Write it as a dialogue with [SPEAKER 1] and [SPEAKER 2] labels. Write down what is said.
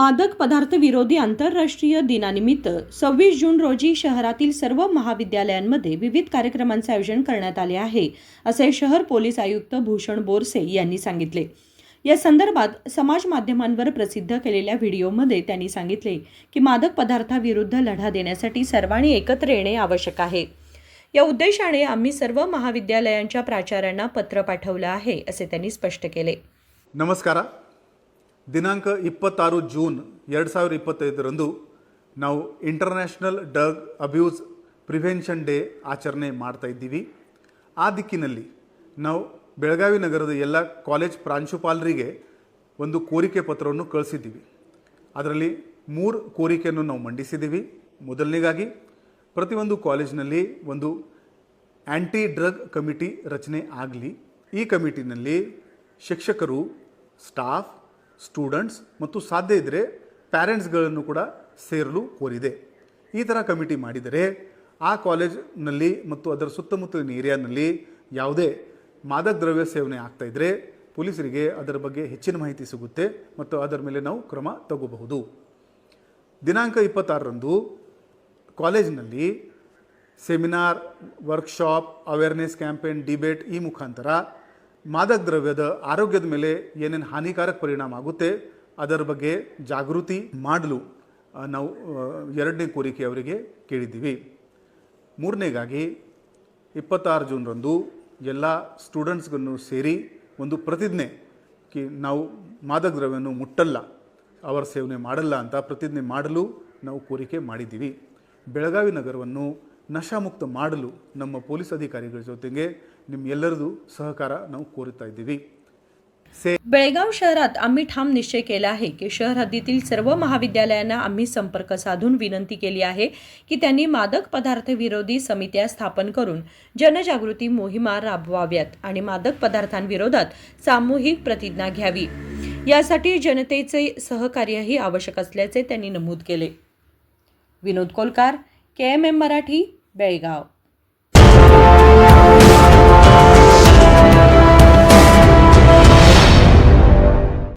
[SPEAKER 1] मादक पदार्थ विरोधी आंतरराष्ट्रीय दिनानिमित्त सव्वीस जून रोजी शहरातील सर्व महाविद्यालयांमध्ये विविध कार्यक्रमांचे आयोजन करण्यात आले आहे असे शहर पोलीस आयुक्त भूषण बोरसे यांनी सांगितले. या संदर्भात समाज माध्यमांवर प्रसिद्ध केलेल्या व्हिडिओमध्ये त्यांनी सांगितले की मादक पदार्थाविरुद्ध लढा देण्यासाठी सर्वांनी एकत्र येणे आवश्यक आहे. या उद्देशाने आम्ही सर्व महाविद्यालयांच्या प्राचार्यांना पत्र पाठवलं आहे असे त्यांनी स्पष्ट केले.
[SPEAKER 2] नमस्कार. ದಿನಾಂಕ ಇಪ್ಪತ್ತಾರು ಜೂನ್ ಎರಡು ಸಾವಿರ ಇಪ್ಪತ್ತೈದರಂದು ನಾವು international drug abuse prevention day ಆಚರಣೆ ಮಾಡ್ತಾ ಇದ್ದೀವಿ. ಆ ದಿಕ್ಕಿನಲ್ಲಿ ನಾವು ಬೆಳಗಾವಿ ನಗರದ ಎಲ್ಲ ಕಾಲೇಜ್ ಪ್ರಾಂಶುಪಾಲರಿಗೆ ಒಂದು ಕೋರಿಕೆ ಪತ್ರವನ್ನು ಕಳಿಸಿದ್ದೀವಿ. ಅದರಲ್ಲಿ ಮೂರು ಕೋರಿಕೆಯನ್ನು ನಾವು ಮಂಡಿಸಿದ್ದೀವಿ. ಮೊದಲನೇಗಾಗಿ ಪ್ರತಿಯೊಂದು ಕಾಲೇಜಿನಲ್ಲಿ ಒಂದು ಆ್ಯಂಟಿ ಡ್ರಗ್ ಕಮಿಟಿ ರಚನೆ ಆಗಲಿ. ಈ ಕಮಿಟಿನಲ್ಲಿ ಶಿಕ್ಷಕರು ಸ್ಟಾಫ್ ಸ್ಟೂಡೆಂಟ್ಸ್ ಮತ್ತು ಸಾಧ್ಯ ಇದ್ದರೆ ಪ್ಯಾರೆಂಟ್ಸ್ಗಳನ್ನು ಕೂಡ ಸೇರಲು ಕೋರಿದೆ. ಈ ಥರ ಕಮಿಟಿ ಮಾಡಿದರೆ ಆ ಕಾಲೇಜ್ನಲ್ಲಿ ಮತ್ತು ಅದರ ಸುತ್ತಮುತ್ತಲಿನ ಏರಿಯಾನಲ್ಲಿ ಯಾವುದೇ ಮಾದಕ ದ್ರವ್ಯ ಸೇವನೆ ಆಗ್ತಾ ಇದ್ದರೆ ಪೊಲೀಸರಿಗೆ ಅದರ ಬಗ್ಗೆ ಹೆಚ್ಚಿನ ಮಾಹಿತಿ ಸಿಗುತ್ತೆ ಮತ್ತು ಅದರ ಮೇಲೆ ನಾವು ಕ್ರಮ ತಗೋಬಹುದು. ದಿನಾಂಕ ಇಪ್ಪತ್ತಾರರಂದು ಕಾಲೇಜಿನಲ್ಲಿ seminar workshop awareness campaign debate ಈ ಮುಖಾಂತರ ಮಾದಕ ದ್ರವ್ಯದ ಆರೋಗ್ಯದ ಮೇಲೆ ಏನೇನು ಹಾನಿಕಾರಕ ಪರಿಣಾಮ ಆಗುತ್ತೆ, ಅದರ ಬಗ್ಗೆ ಜಾಗೃತಿ ಮಾಡಲು ನಾವು ಎರಡನೇ ಕೋರಿಕೆ ಅವರಿಗೆ ಕೇಳಿದ್ದೀವಿ. ಮೂರನೇಗಾಗಿ, ಇಪ್ಪತ್ತಾರು ಜೂನ್ರಂದು ಎಲ್ಲ ಸ್ಟೂಡೆಂಟ್ಸ್ಗಳನ್ನು ಸೇರಿ ಒಂದು ಪ್ರತಿಜ್ಞೆ, ಕಿ, ನಾವು ಮಾದಕ ದ್ರವ್ಯವನ್ನು ಮುಟ್ಟಲ್ಲ, ಅವರ ಸೇವನೆ ಮಾಡಲ್ಲ ಅಂತ ಪ್ರತಿಜ್ಞೆ ಮಾಡಲು ನಾವು ಕೋರಿಕೆ ಮಾಡಿದ್ದೀವಿ. ಬೆಳಗಾವಿ ನಗರವನ್ನು ನಶಾಮುಕ್ತ ಮಾಡಲು ನಮ್ಮ ಪೊಲೀಸ್ ಅಧಿಕಾರಿಗಳ ಜೊತೆಗೆ ನಿಮ್ಮ ಎಲ್ಲರದು ಸಹಕಾರ ನಾವು ಕೋರುತ್ತಾ ಇದ್ದೀವಿ ಸೇ
[SPEAKER 1] बेळगाव शहरात आम्ही ठाम निश्चय केला आहे की शहर हद्दीतील सर्व महाविद्यालयांना आम्ही संपर्क साधून विनंती केली आहे की त्यांनी मादक पदार्थ विरोधी समित्या स्थापन करून जनजागृती मोहिमा राबवाव्यात आणि मादक पदार्थांविरोधात सामूहिक प्रतिज्ञा घ्यावी यासाठी जनतेचे सहकार्यही आवश्यक असल्याचे त्यांनी नमूद केले Vinod Kolkar K M M Marathi Belgaum